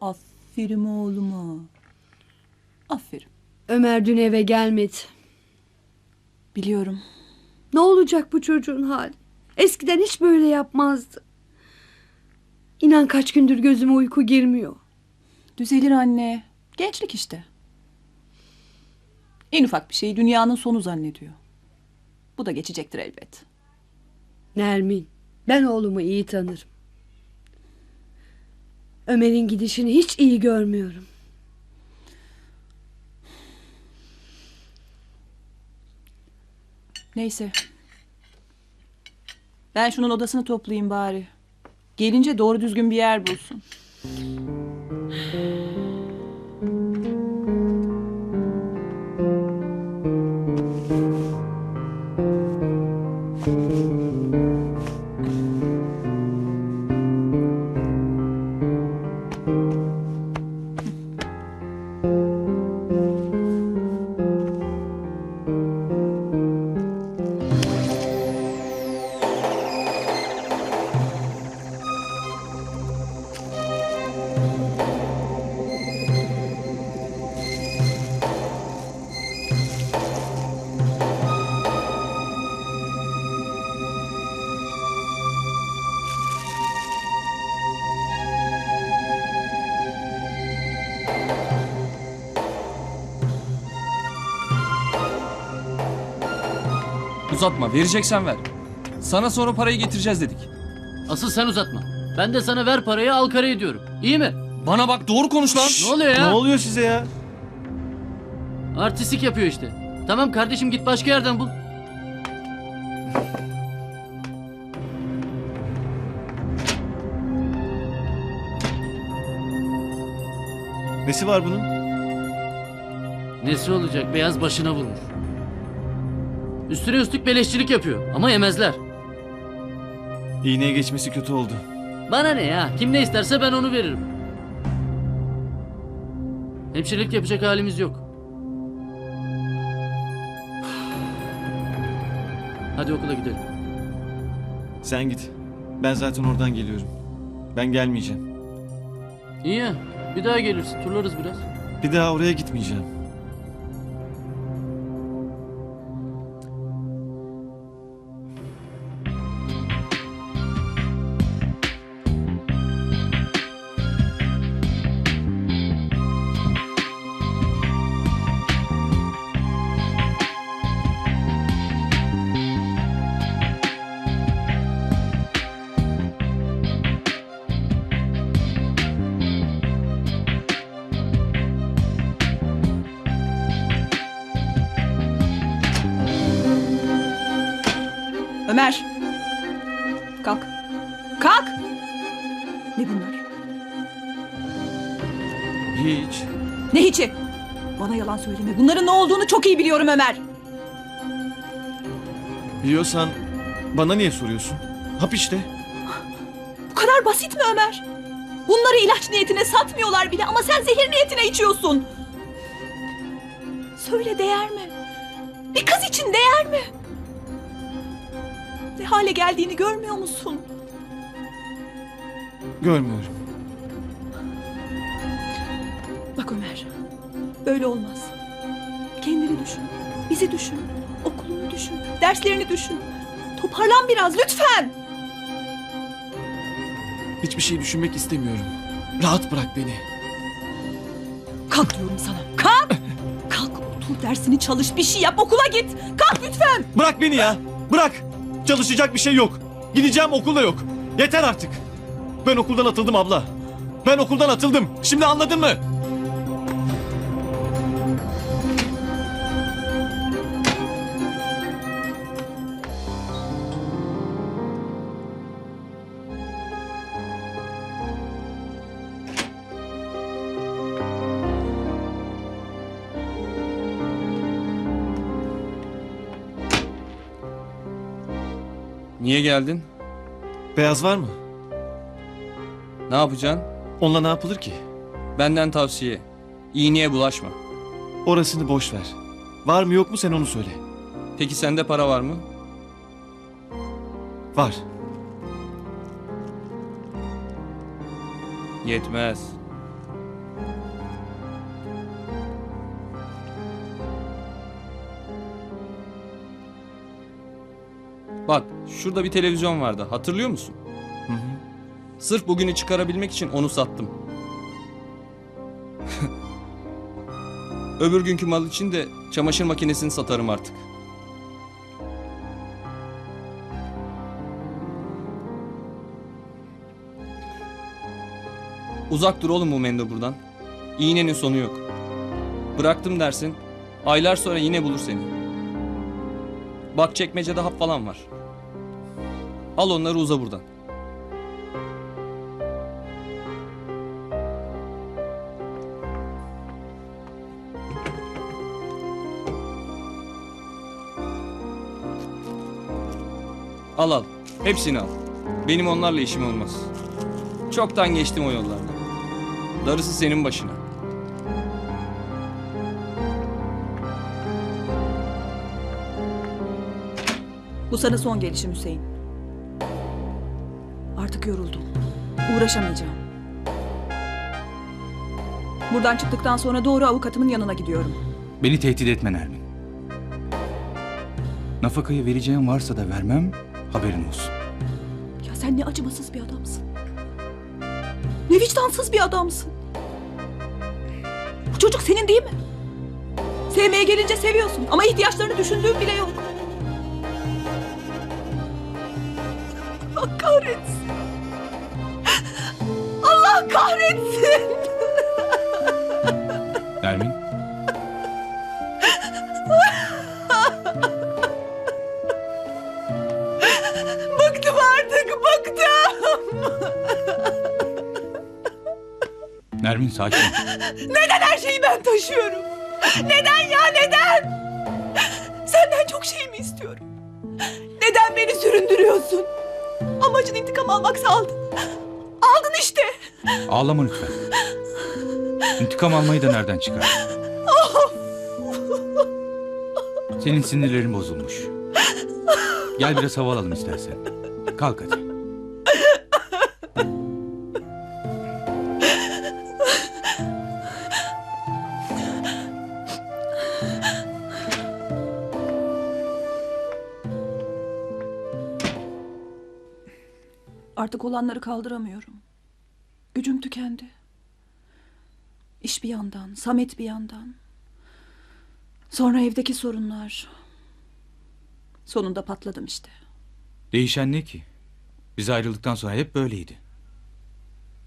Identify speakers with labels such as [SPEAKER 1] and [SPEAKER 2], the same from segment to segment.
[SPEAKER 1] Aferin oğluma. Aferin.
[SPEAKER 2] Ömer dün eve gelmedi.
[SPEAKER 1] Biliyorum.
[SPEAKER 2] Ne olacak bu çocuğun hali? Eskiden hiç böyle yapmazdı. İnan kaç gündür gözüme uyku girmiyor.
[SPEAKER 1] Düzelir anne. Gençlik işte. En ufak bir şeyi dünyanın sonu zannediyor. Bu da geçecektir elbet.
[SPEAKER 2] Nermin, ben oğlumu iyi tanırım. Ömer'in gidişini hiç iyi görmüyorum.
[SPEAKER 1] Neyse. Ben şunun odasını toplayayım bari. Gelince doğru düzgün bir yer bulsun.
[SPEAKER 3] Uzatma vereceksen ver. Sana sonra parayı getireceğiz dedik.
[SPEAKER 4] Asıl sen uzatma. Ben de sana ver parayı al karayı diyorum. İyi mi?
[SPEAKER 3] Bana bak doğru konuş lan.
[SPEAKER 4] Ne oluyor ya?
[SPEAKER 5] Ne oluyor size ya?
[SPEAKER 4] Artistik yapıyor işte. Tamam kardeşim git başka yerden bul.
[SPEAKER 5] Nesi var bunun?
[SPEAKER 4] Nesi olacak beyaz başına vurmuş. Üstüne üstlük beleşçilik yapıyor ama yemezler.
[SPEAKER 5] İğneye geçmesi kötü oldu.
[SPEAKER 4] Bana ne ya? Kim ne isterse ben onu veririm. Hemşirelik yapacak halimiz yok. Hadi okula gidelim.
[SPEAKER 5] Sen git. Ben zaten oradan geliyorum. Ben gelmeyeceğim.
[SPEAKER 4] İyi ya. Bir daha gelirsin. Turlarız biraz.
[SPEAKER 5] Bir daha oraya gitmeyeceğim.
[SPEAKER 1] Ömer. Kalk. Kalk. Ne bunlar?
[SPEAKER 5] Hiç.
[SPEAKER 1] Ne hiçi? Bana yalan söyleme. Bunların ne olduğunu çok iyi biliyorum Ömer.
[SPEAKER 5] Biliyorsan bana niye soruyorsun? Hap işte.
[SPEAKER 1] Bu kadar basit mi Ömer? Bunları ilaç niyetine satmıyorlar bile ama sen zehir niyetine içiyorsun. Söyle değer mi? Bir kız için değer mi? Hale geldiğini görmüyor musun?
[SPEAKER 5] Görmüyorum.
[SPEAKER 1] Bak Ömer, böyle olmaz. Kendini düşün, bizi düşün, okulunu düşün, derslerini düşün. Toparlan biraz lütfen.
[SPEAKER 5] Hiçbir şey düşünmek istemiyorum. Rahat bırak beni.
[SPEAKER 1] Kalk diyorum sana, kalk. Kalk otur dersini çalış, bir şey yap, okula git. Kalk lütfen.
[SPEAKER 5] Bırak beni ya. Bırak. Çalışacak bir şey yok. Gideceğim okulda yok. Yeter artık. Ben okuldan atıldım abla. Ben okuldan atıldım. Şimdi anladın mı?
[SPEAKER 3] Niye geldin?
[SPEAKER 5] Beyaz var mı?
[SPEAKER 3] Ne yapacaksın?
[SPEAKER 5] Onunla ne yapılır ki?
[SPEAKER 3] Benden tavsiye. İğneye bulaşma.
[SPEAKER 5] Orasını boş ver. Var mı yok mu sen onu söyle.
[SPEAKER 3] Peki sende para var mı?
[SPEAKER 5] Var.
[SPEAKER 3] Yetmez. Bak şurada bir televizyon vardı hatırlıyor musun? Sırf bugünü çıkarabilmek için onu sattım. Öbür günkü mal için de çamaşır makinesini satarım artık. Uzak dur oğlum bu mendo buradan. İğnenin sonu yok. Bıraktım dersin. Aylar sonra yine bulur seni. Bak çekmecede hap falan var. Al onları uza buradan. Al al. Hepsini al. Benim onlarla işim olmaz. Çoktan geçtim o yollardan. Darısı senin başına.
[SPEAKER 1] Bu sana son gelişim Hüseyin. Yoruldum. Uğraşamayacağım. Buradan çıktıktan sonra doğru avukatımın yanına gidiyorum.
[SPEAKER 6] Beni tehdit etme Nermin. Nafakayı vereceğim varsa da vermem, haberin olsun.
[SPEAKER 1] Ya sen ne acımasız bir adamsın. Ne vicdansız bir adamsın. Bu çocuk senin değil mi? Sevmeye gelince seviyorsun ama ihtiyaçlarını düşündüğün bile yok. Allah kahretsin. Kahretsin.
[SPEAKER 6] Nermin,
[SPEAKER 1] Bıktım artık bıktım.
[SPEAKER 6] Nermin sakin ol.
[SPEAKER 1] Neden her şeyi ben taşıyorum? Neden ya neden? Senden çok şey mi istiyorum? Neden beni süründürüyorsun? Amacın intikam almaksa aldın.
[SPEAKER 6] Ağlama lütfen. İntikam almayı da nereden çıkar? Senin sinirlerin bozulmuş. Gel biraz hava alalım istersen. Kalk hadi.
[SPEAKER 1] Artık olanları kaldıramıyorum. Tükendi. İş bir yandan, Samet bir yandan. Sonra evdeki sorunlar. Sonunda patladım işte.
[SPEAKER 6] Değişen ne ki? Biz ayrıldıktan sonra hep böyleydi.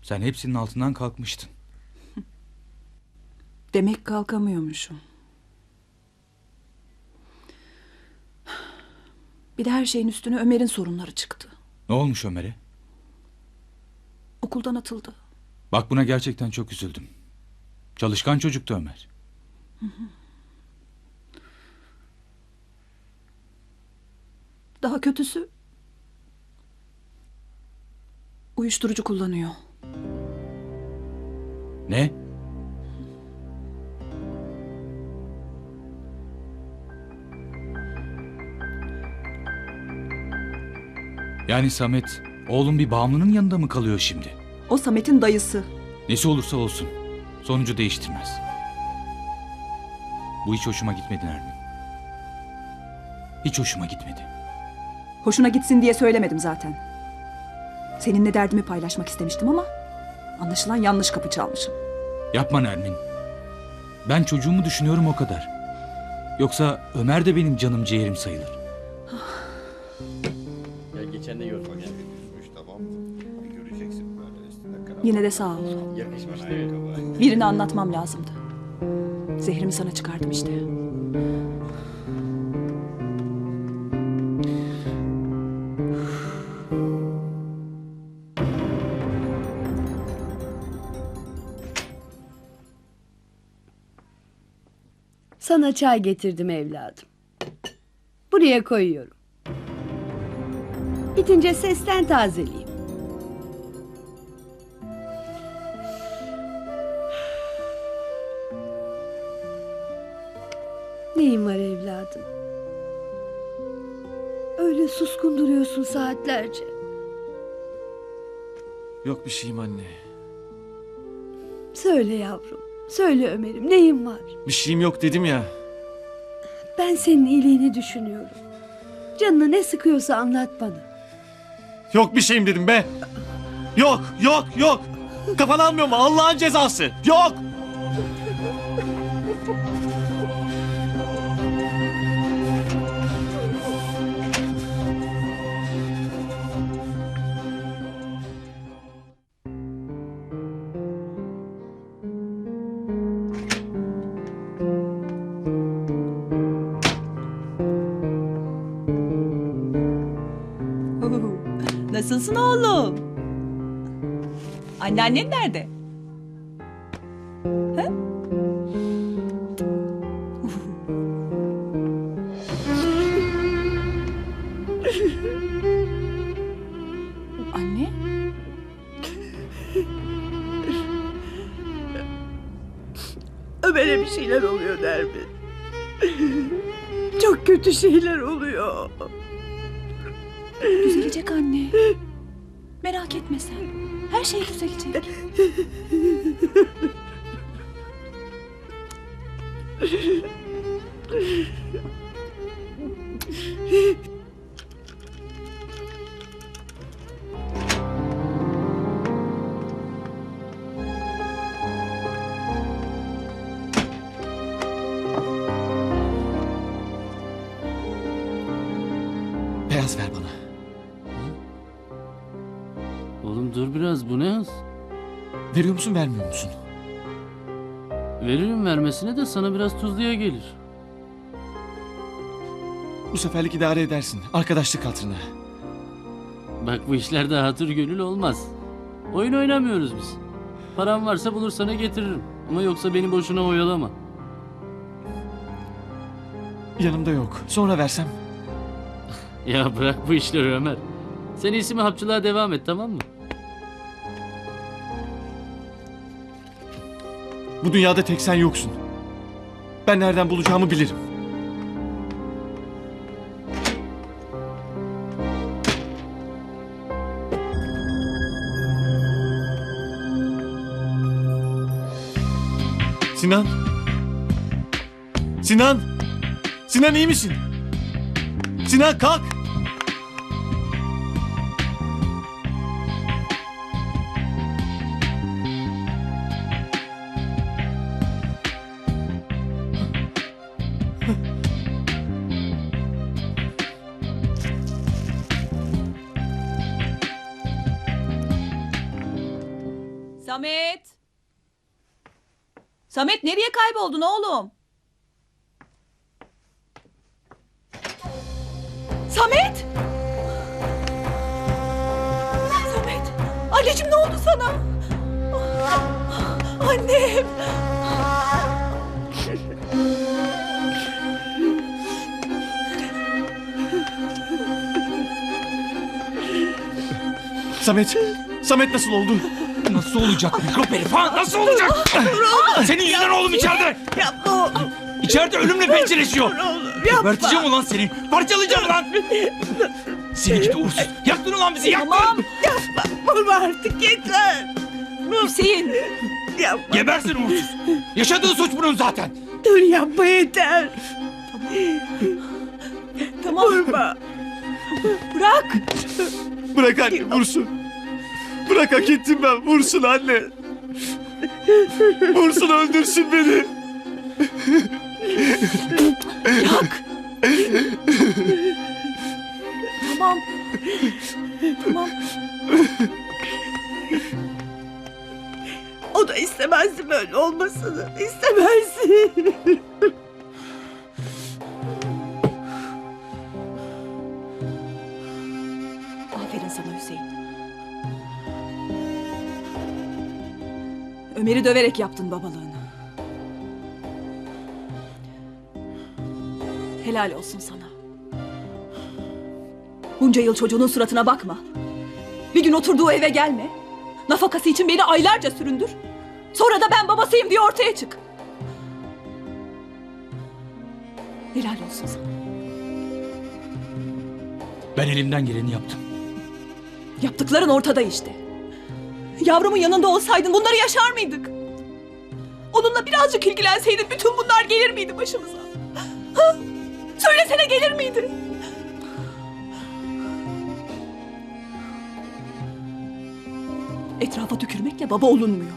[SPEAKER 6] Sen hepsinin altından kalkmıştın.
[SPEAKER 1] Demek kalkamıyormuşum. Bir de her şeyin üstüne Ömer'in sorunları çıktı.
[SPEAKER 6] Ne olmuş Ömer'e?
[SPEAKER 1] Okuldan atıldı.
[SPEAKER 6] Bak buna gerçekten çok üzüldüm. Çalışkan çocuktu Ömer.
[SPEAKER 1] Daha kötüsü uyuşturucu kullanıyor.
[SPEAKER 6] Ne? Yani Samet, oğlum bir bağımlının yanında mı kalıyor şimdi?
[SPEAKER 1] O Samet'in dayısı.
[SPEAKER 6] Nesi olursa olsun, sonucu değiştirmez. Bu hiç hoşuma gitmedi Nermin. Hiç hoşuma gitmedi.
[SPEAKER 1] Hoşuna gitsin diye söylemedim zaten. Seninle derdimi paylaşmak istemiştim ama anlaşılan yanlış kapı çalmışım.
[SPEAKER 6] Yapma Nermin. Ben çocuğumu düşünüyorum o kadar. Yoksa Ömer de benim canım ciğerim sayılır.
[SPEAKER 1] Yine de sağ ol. Birini anlatmam lazımdı. Zehrimi sana çıkardım işte.
[SPEAKER 2] Sana çay getirdim evladım. Buraya koyuyorum. Bitince sesten tazeleyeyim. Suskun duruyorsun saatlerce.
[SPEAKER 5] Yok bir şeyim anne.
[SPEAKER 2] Söyle yavrum. Söyle Ömer'im neyin var?
[SPEAKER 5] Bir şeyim yok dedim ya.
[SPEAKER 2] Ben senin iyiliğini düşünüyorum. Canını ne sıkıyorsa anlat bana.
[SPEAKER 5] Yok bir şeyim dedim be. Yok, yok, yok. Kafan almıyor mu? Allah'ın cezası. Yok.
[SPEAKER 1] Nasılsın oğlum? Anneannen nerede? Ha? Anne?
[SPEAKER 2] Ömer'e bir şeyler oluyor Nermin. Çok kötü şeyler oluyor.
[SPEAKER 1] Düzelecek anne. Merak etme sen. Her şey düzelecek.
[SPEAKER 5] Beyaz ver bana.
[SPEAKER 4] Oğlum dur biraz bu ne hız?
[SPEAKER 5] Veriyor musun, vermiyor musun?
[SPEAKER 4] Veririm vermesine de sana biraz tuzluya gelir.
[SPEAKER 5] Bu seferlik idare edersin. Arkadaşlık hatırına.
[SPEAKER 4] Bak bu işlerde hatır gönül olmaz. Oyun oynamıyoruz biz. Param varsa bulur sana getiririm. Ama yoksa beni boşuna oyalama.
[SPEAKER 5] Yanımda yok. Sonra versem.
[SPEAKER 4] Ya bırak bu işleri Ömer. Sen iyisi hapçılığa devam et tamam mı?
[SPEAKER 5] Bu dünyada tek sen yoksun. Ben nereden bulacağımı bilirim. Sinan. Sinan. Sinan iyi misin? Sinan kalk.
[SPEAKER 1] Samet nereye kayboldun oğlum? Samet! Samet! Anneciğim ne oldu sana? Annem!
[SPEAKER 5] Samet. Samet nasıl oldu?
[SPEAKER 6] Nasıl olacak mikrop herif ha? Nasıl olacak? Senin yüzünden oğlum içeride.
[SPEAKER 2] Yapma oğlum.
[SPEAKER 6] İçeride ölümle pençeleşiyor.
[SPEAKER 2] Yapma.
[SPEAKER 6] Verteceğim ulan seni. Parçalayacağım ulan. Seni gidi uğursuz. Yaktın ulan bizi yaktın.
[SPEAKER 1] Tamam
[SPEAKER 2] Vurma artık yeter.
[SPEAKER 1] Hüseyin!
[SPEAKER 2] Yapma.
[SPEAKER 6] Gebersin uğursuz. Yaşadığı suç bunun zaten.
[SPEAKER 2] Dur yapma yeter.
[SPEAKER 1] Tamam
[SPEAKER 2] Vurma.
[SPEAKER 1] bırak!
[SPEAKER 5] Bırak anne vursun. Bırak hak ettim ben. Vursun anne. Vursun öldürsün beni.
[SPEAKER 1] Bırak! tamam. Tamam.
[SPEAKER 2] O da istemezdi böyle olmasını. İstemezdi.
[SPEAKER 1] Ömer'i döverek yaptın babalığını. Helal olsun sana. Bunca yıl çocuğunun suratına bakma. Bir gün oturduğu eve gelme. Nafakası için beni aylarca süründür. Sonra da ben babasıyım diye ortaya çık. Helal olsun sana.
[SPEAKER 6] Ben elimden geleni yaptım.
[SPEAKER 1] Yaptıkların ortada işte. Yavrumun yanında olsaydın bunları yaşar mıydık? Onunla birazcık ilgilenseydin bütün bunlar gelir miydi başımıza? Ha? Söylesene gelir miydi? Etrafa tükürmekle baba olunmuyor.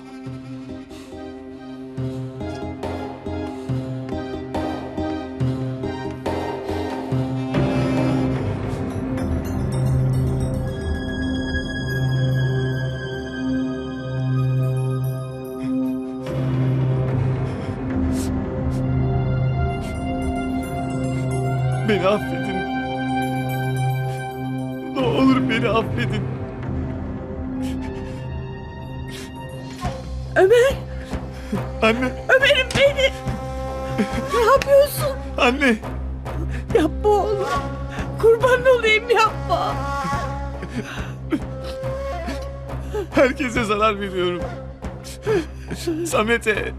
[SPEAKER 5] Beni affedin. Ne olur beni affedin.
[SPEAKER 2] Ömer,
[SPEAKER 5] Anne,
[SPEAKER 2] Ömer'im beni. Ne yapıyorsun?
[SPEAKER 5] anne.
[SPEAKER 2] Yapma oğlum. Kurban olayım yapma.
[SPEAKER 5] Herkese zarar veriyorum. Samet'e,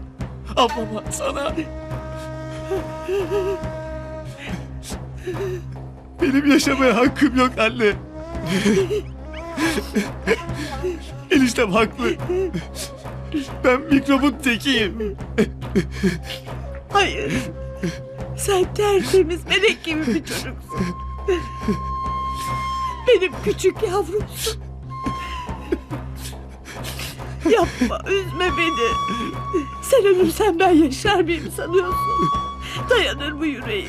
[SPEAKER 5] ablama, sana. Benim yaşamaya hakkım yok anne. Eniştem haklı. Ben mikrobun tekiyim.
[SPEAKER 2] Hayır. Sen tertemiz melek gibi bir çocuksun. Benim küçük yavrumsun. Yapma, üzme beni. Sen ölürsen ben yaşar mıyım sanıyorsun? Dayanır mı yüreğim?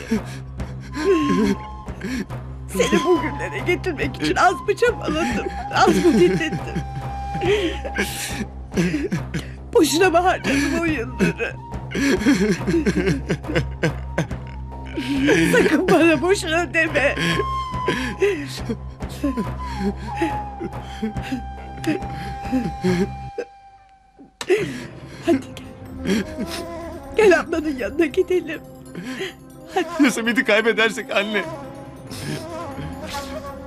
[SPEAKER 2] Seni bugünlere getirmek için az mı çabaladım, az mı dinlettim? Boşuna mı harcadım o yılları? Sakın bana boşuna deme. Hadi gel. Gel ablanın yanına gidelim.
[SPEAKER 5] Ya Samet'i kaybedersek anne.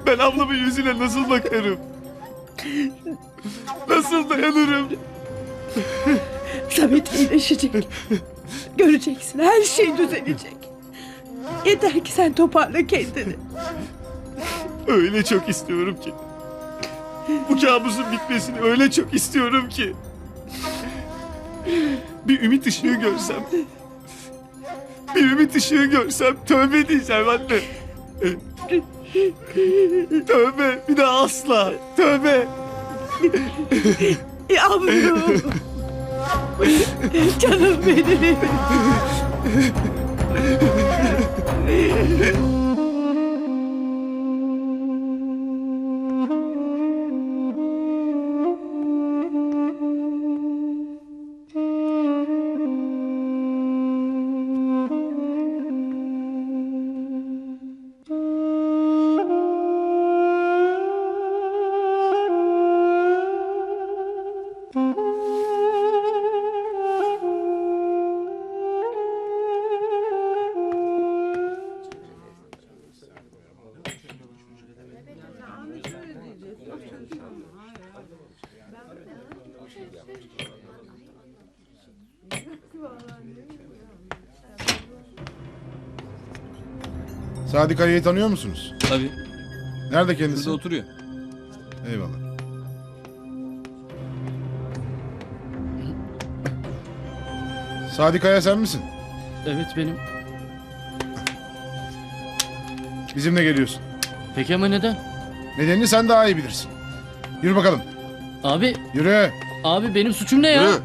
[SPEAKER 5] Ben ablamın yüzüne nasıl bakarım? Nasıl dayanırım?
[SPEAKER 2] Samet iyileşecek. Göreceksin her şey düzelecek. Yeter ki sen toparla kendini.
[SPEAKER 5] Öyle çok istiyorum ki. Bu kabusun bitmesini öyle çok istiyorum ki. Bir ümit ışığı görsem. Bir ümit ışığı görsem tövbe diyeceğim anne. Tövbe bir daha asla. Tövbe.
[SPEAKER 2] Yavrum. Canım benim.
[SPEAKER 7] Sadık Ali'yi tanıyor musunuz?
[SPEAKER 3] Tabii.
[SPEAKER 7] Nerede kendisi?
[SPEAKER 3] Burada oturuyor.
[SPEAKER 7] Eyvallah. Sadık Aya sen misin?
[SPEAKER 4] Evet benim.
[SPEAKER 7] Bizimle geliyorsun.
[SPEAKER 4] Peki ama neden?
[SPEAKER 7] Nedenini sen daha iyi bilirsin. Yürü bakalım.
[SPEAKER 4] Abi,
[SPEAKER 7] Yürü.
[SPEAKER 4] abi benim suçum ne ya?
[SPEAKER 8] Yürü.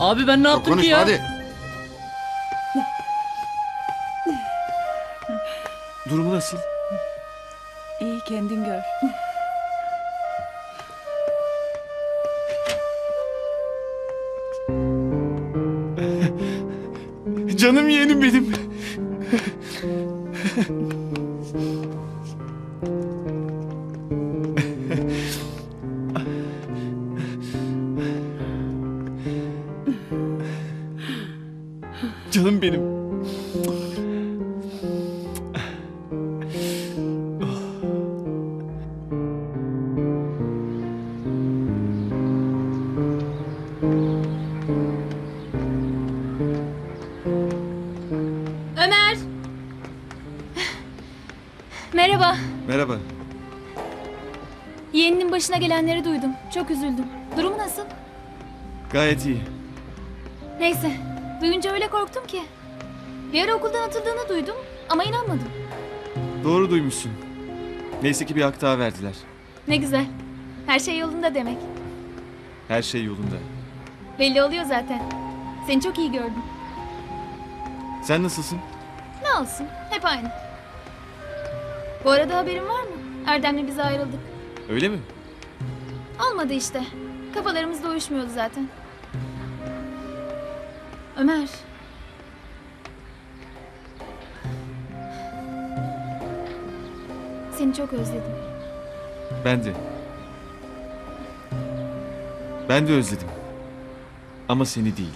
[SPEAKER 4] Abi ben ne
[SPEAKER 8] Çok
[SPEAKER 4] yaptım ki
[SPEAKER 8] konuşma
[SPEAKER 4] ya?
[SPEAKER 8] hadi.
[SPEAKER 5] Nasıl?
[SPEAKER 1] İyi kendin gör.
[SPEAKER 5] Canım yeğenim benim. Canım benim.
[SPEAKER 9] Gelenleri duydum. Çok üzüldüm. Durumu nasıl?
[SPEAKER 5] Gayet iyi.
[SPEAKER 9] Neyse. Duyunca öyle korktum ki. Bir ara okuldan atıldığını duydum ama inanmadım.
[SPEAKER 5] Doğru duymuşsun. Neyse ki bir hak daha verdiler.
[SPEAKER 9] Ne güzel. Her şey yolunda demek.
[SPEAKER 5] Her şey yolunda.
[SPEAKER 9] Belli oluyor zaten. Seni çok iyi gördüm.
[SPEAKER 5] Sen nasılsın?
[SPEAKER 9] Ne olsun hep aynı. Bu arada haberin var mı? Erdem'le biz ayrıldık.
[SPEAKER 5] Öyle mi?
[SPEAKER 9] Olmadı işte. Kafalarımız da uyuşmuyordu zaten. Ömer. Seni çok özledim.
[SPEAKER 5] Ben de. Ben de özledim. Ama seni değil.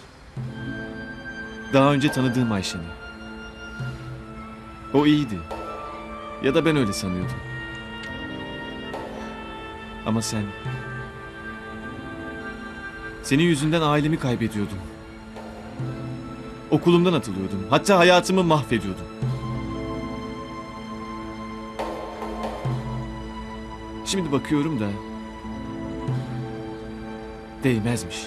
[SPEAKER 5] Daha önce tanıdığım Ayşen'i. O iyiydi. Ya da ben öyle sanıyordum. Ama sen... Senin yüzünden ailemi kaybediyordum. Okulumdan atılıyordum. Hatta hayatımı mahvediyordum. Şimdi bakıyorum da... Değmezmiş.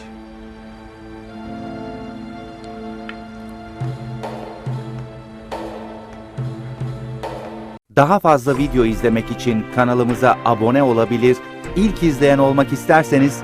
[SPEAKER 8] Daha fazla video izlemek için kanalımıza abone olabilir, ilk izleyen olmak isterseniz